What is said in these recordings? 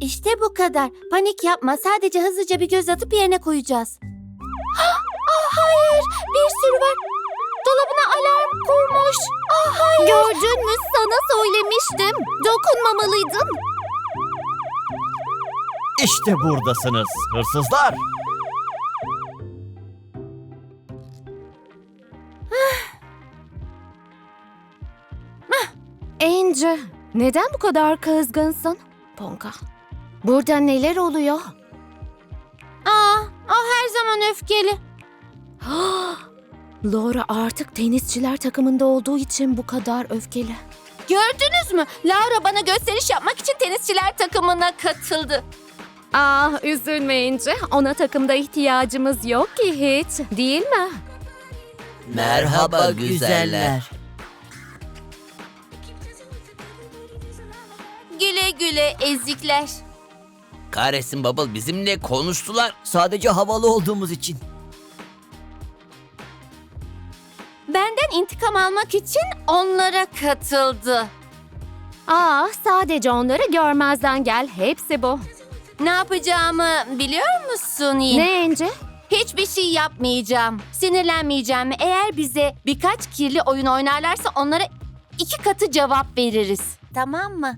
İşte bu kadar. Panik yapma. Sadece hızlıca bir göz atıp yerine koyacağız. Ah, hayır. Bir sürü var. Dolabına alarm kurmuş. Ah, hayır. Gördün mü? Sana söylemiştim. Dokunmamalıydın. İşte buradasınız hırsızlar. Ence, neden bu kadar kızgınsın? Ponka, burada neler oluyor? Aa, o her zaman öfkeli. Laura artık tenisçiler takımında olduğu için bu kadar öfkeli. Gördünüz mü? Laura bana gösteriş yapmak için tenisçiler takımına katıldı. Ah üzülme İnce. Ona takımda ihtiyacımız yok ki hiç. Değil mi? Merhaba güzeller. Güle güle ezikler. Kahretsin Bubble bizimle konuştular. Sadece havalı olduğumuz için. Benden intikam almak için onlara katıldı. Ah sadece onları görmezden gel. Hepsi bu. Ne yapacağımı biliyor musun Yin? Ne İnce? Hiçbir şey yapmayacağım. Sinirlenmeyeceğim. Eğer bize birkaç kirli oyun oynarlarsa onlara iki katı cevap veririz. Tamam mı?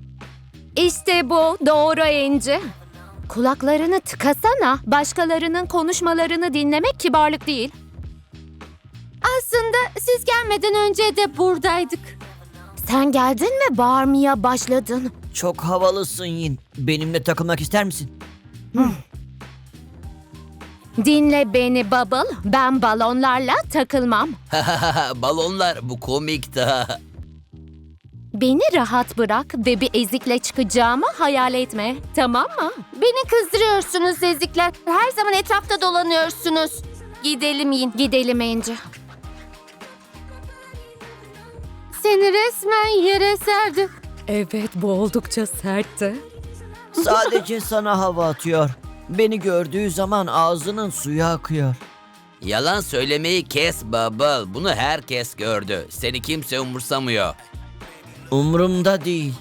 İşte bu. Doğru İnce. Kulaklarını tıkasana. Başkalarının konuşmalarını dinlemek kibarlık değil. Aslında siz gelmeden önce de buradaydık. Sen geldin mi bağırmaya başladın. Çok havalısın Yin. Benimle takılmak ister misin? Dinle beni Bubble. Ben balonlarla takılmam. Balonlar bu komik daha. Beni rahat bırak ve bir ezikle çıkacağımı hayal etme. Tamam mı? Beni kızdırıyorsunuz ezikler. Her zaman etrafta dolanıyorsunuz. Gidelim Yin. Gidelim Ence. Seni resmen yere serdi. Evet bu oldukça sertti. Sadece sana hava atıyor. Beni gördüğü zaman ağzının suyu akıyor. Yalan söylemeyi kes Bubble. Bunu herkes gördü. Seni kimse umursamıyor. Umrumda değil.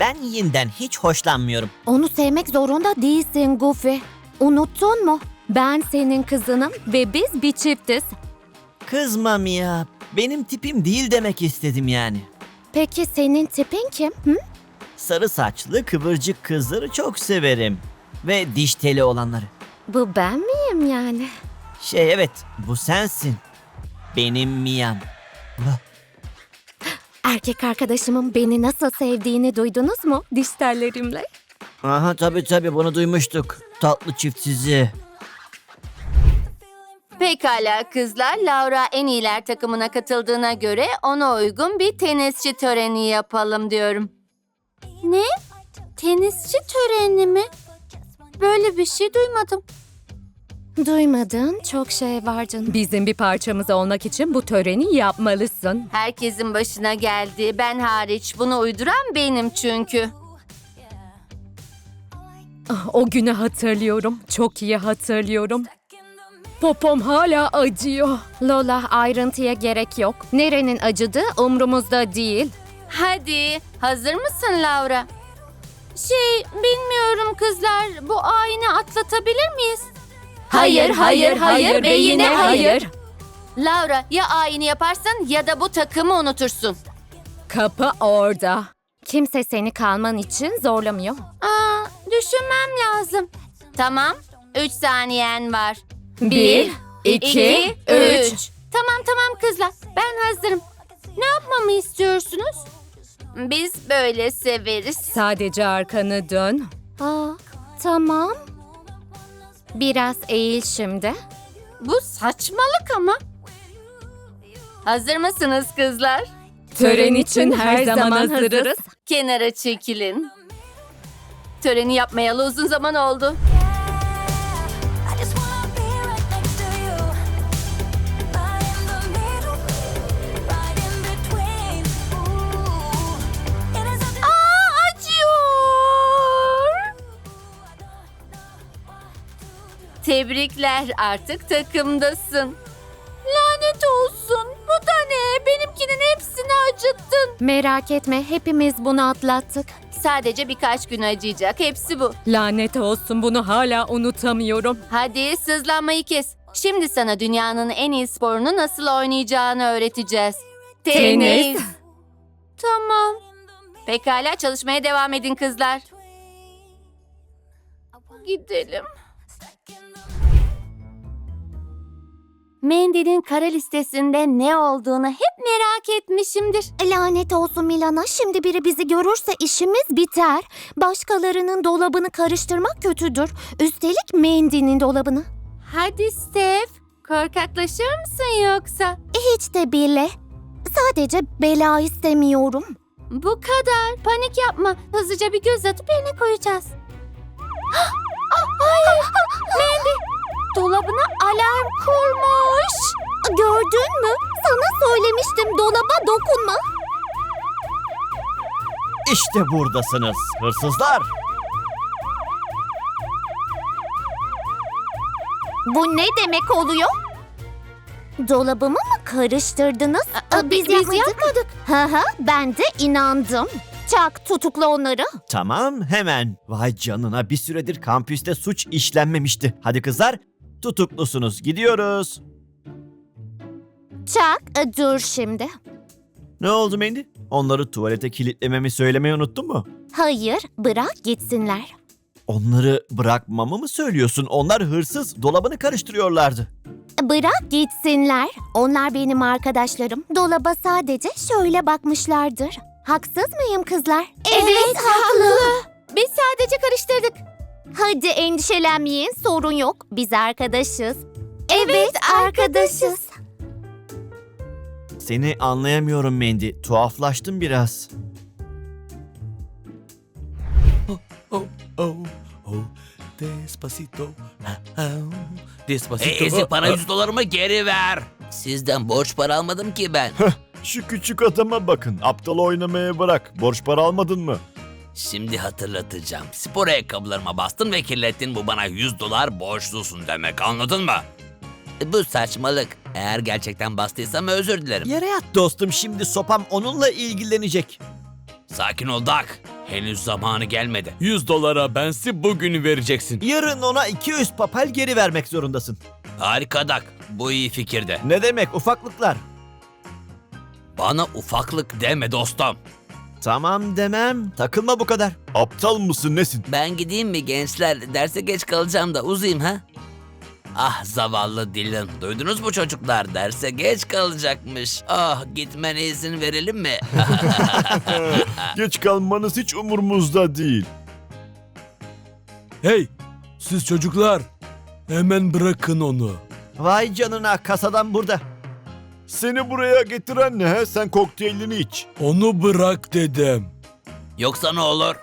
Ben Yin'den hiç hoşlanmıyorum. Onu sevmek zorunda değilsin Goofy. Unuttun mu? Ben senin kızınım ve biz bir çiftiz. Kızma Mia. Benim tipim değil demek istedim yani. Peki senin tipin kim? Hı? Sarı saçlı kıvırcık kızları çok severim. Ve diş teli olanları. Bu ben miyim yani? Şey evet bu sensin. Benim Mia'm. Erkek arkadaşımın beni nasıl sevdiğini duydunuz mu? Diş tellerimle. Aha tabii tabii bunu duymuştuk. Tatlı çift sizi. Pekala kızlar, Laura en iyiler takımına katıldığına göre ona uygun bir tenisçi töreni yapalım diyorum. Ne? Tenisçi töreni mi? Böyle bir şey duymadım. Duymadığın çok şey var canım. Bizim bir parçamız olmak için bu töreni yapmalısın. Herkesin başına geldi. Ben hariç bunu uyduran benim çünkü. Ah, O günü hatırlıyorum. Çok iyi hatırlıyorum. Popom hala acıyor. Lola ayrıntıya gerek yok. Nerenin acıdığı umrumuzda değil. Hadi, hazır mısın Laura? Şey, bilmiyorum kızlar. Bu ayini atlatabilir miyiz? Hayır, hayır, hayır ve yine hayır. Laura, ya ayini yaparsın ya da bu takımı unutursun. Kapı orada. Kimse seni kalman için zorlamıyor. Aa, düşünmem lazım. Tamam, üç saniyen var. Bir, iki, üç. Tamam tamam kızlar, ben hazırım. Ne yapmamı istiyorsunuz? Biz böyle severiz. Sadece arkanı dön. Aa, tamam. Biraz eğil şimdi. Bu saçmalık ama. Hazır mısınız kızlar? Tören için her zaman hazırız. Kenara çekilin. Töreni yapmayalı uzun zaman oldu. Tebrikler artık takımdasın. Lanet olsun. Bu da ne? Benimkinin hepsini acıttın. Merak etme hepimiz bunu atlattık. Sadece birkaç gün acıyacak. Hepsi bu. Lanet olsun bunu hala unutamıyorum. Hadi sızlanmayı kes. Şimdi sana dünyanın en iyi sporunu nasıl oynayacağını öğreteceğiz. Tenis. Tamam. Pekala çalışmaya devam edin kızlar. Gidelim. Mendy'nin kara listesinde ne olduğunu hep merak etmişimdir. Lanet olsun Milana. Şimdi biri bizi görürse işimiz biter. Başkalarının dolabını karıştırmak kötüdür. Üstelik Mandy'nin dolabını. Hadi Steph, korkaklaşır mısın yoksa? Hiç de bile. Sadece bela istemiyorum. Bu kadar. Panik yapma. Hızlıca bir göz atıp yerine koyacağız. Ah, ah, hayır. Mandy dolabına alarm kurmuş. Gördün mü? Sana söylemiştim dolaba dokunma. İşte buradasınız hırsızlar. Bu ne demek oluyor? Dolabımı mı karıştırdınız? Aa, biz, biz yapmadık. yapmadık. Hı hı, ben de inandım. Çak tutukla onları. Tamam hemen. Vay canına bir süredir kampüste suç işlenmemişti. Hadi kızlar tutuklusunuz gidiyoruz. Çak e, dur şimdi. Ne oldu Mendi? Onları tuvalete kilitlememi söylemeyi unuttun mu? Hayır bırak gitsinler. Onları bırakmamı mı söylüyorsun? Onlar hırsız dolabını karıştırıyorlardı. Bırak gitsinler. Onlar benim arkadaşlarım. Dolaba sadece şöyle bakmışlardır. Haksız mıyım kızlar? Evet, haklı. Endişelenmeyin sorun yok. Biz arkadaşız. Evet arkadaşız. Seni anlayamıyorum Mendi. Tuhaflaştım biraz. oh, oh, oh, despacito, ah, ah, despacito. Hey ezik bana ah, 100 dolarımı geri ver. Sizden borç para almadım ki ben. Şu küçük adama bakın. Aptal oynamaya bırak. Borç para almadın mı? Şimdi hatırlatacağım. Spor ayakkabılarıma bastın ve kirlettin bu bana 100 dolar borçlusun demek anladın mı? Bu saçmalık. Eğer gerçekten bastıysam özür dilerim. Yere yat dostum şimdi sopam onunla ilgilenecek. Sakin ol Dak. Henüz zamanı gelmedi. 100 dolara bensi bugün vereceksin. Yarın ona 200 papel geri vermek zorundasın. Harika Dak. Bu iyi fikirde. Ne demek ufaklıklar? Bana ufaklık deme dostum. Tamam demem. Takılma bu kadar. Aptal mısın nesin? Ben gideyim mi gençler? Derse geç kalacağım da uzayayım ha? Ah zavallı Dylan. Duydunuz mu çocuklar? Derse geç kalacakmış. Ah gitmene izin verelim mi? Geç kalmanız hiç umurumuzda değil. Hey, siz çocuklar. Hemen bırakın onu. Vay canına kasadan burada. Seni buraya getiren ne he? Sen kokteylini iç. Onu bırak dedim. Yoksa ne olur?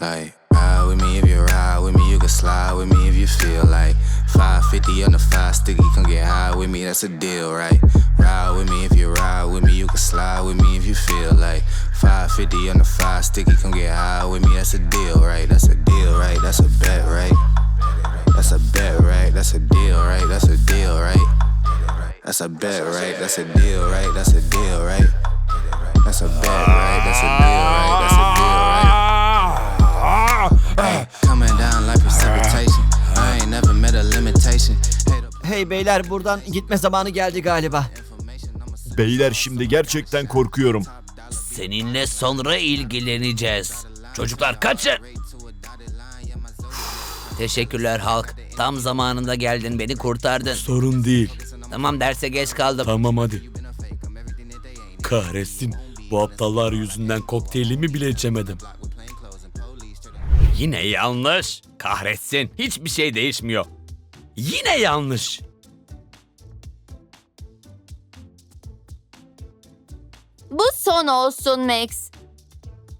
Like, ride with me if you ride with me, you can slide with me if you feel like 550 on the five sticky, come get high with me, that's a deal, right? Ride with me if you ride with me, you can slide with me if you feel like 550 on the five sticky, come get high with me, that's a deal, right? That's a deal, right? That's a bet, right? That's a bet, right? That's a deal, right? That's a deal, right? That's a bet, right? That's a deal, right? That's a deal, right? That's a bet, right? That's a deal, right? That's a deal, right? Ay, coming down like precipitation. I ain't never met a limitation. Hey, the Hey beyler buradan gitme zamanı geldi galiba. Beyler şimdi gerçekten korkuyorum. Seninle sonra ilgileneceğiz. Çocuklar kaçın. Teşekkürler halk. Tam zamanında geldin beni kurtardın. Sorun değil. Tamam derse geç kaldım. Tamam hadi. Kahretsin. Bu aptallar yüzünden kokteylimi bile içemedim. Yine yanlış. Kahretsin. Hiçbir şey değişmiyor. Yine yanlış. Bu son olsun Max.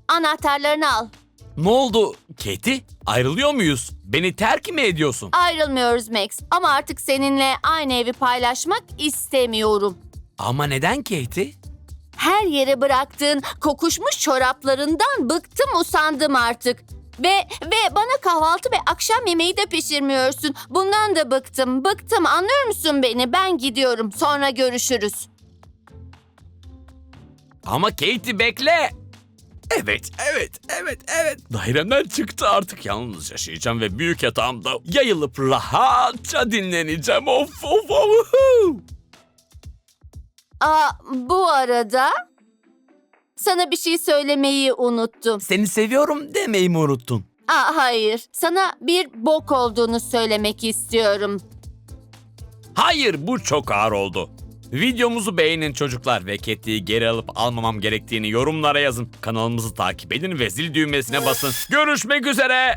Anahtarlarını al. Ne oldu? Keti? Ayrılıyor muyuz? Beni terk mi ediyorsun? Ayrılmıyoruz Max ama artık seninle aynı evi paylaşmak istemiyorum. Ama neden Katie? Her yere bıraktığın kokuşmuş çoraplarından bıktım usandım artık. Ve ve bana kahvaltı ve akşam yemeği de pişirmiyorsun. Bundan da bıktım. Bıktım. Anlıyor musun beni? Ben gidiyorum. Sonra görüşürüz. Ama Katie bekle. Evet, evet, evet, evet. Dairemden çıktı artık yalnız yaşayacağım ve büyük yatağımda yayılıp rahatça dinleneceğim. Of of of. Aa, bu arada sana bir şey söylemeyi unuttum. Seni seviyorum demeyi mi unuttun? Aa, hayır, sana bir bok olduğunu söylemek istiyorum. Hayır bu çok ağır oldu. Videomuzu beğenin çocuklar ve Ketti'yi geri alıp almamam gerektiğini yorumlara yazın. Kanalımızı takip edin ve zil düğmesine basın. Görüşmek üzere.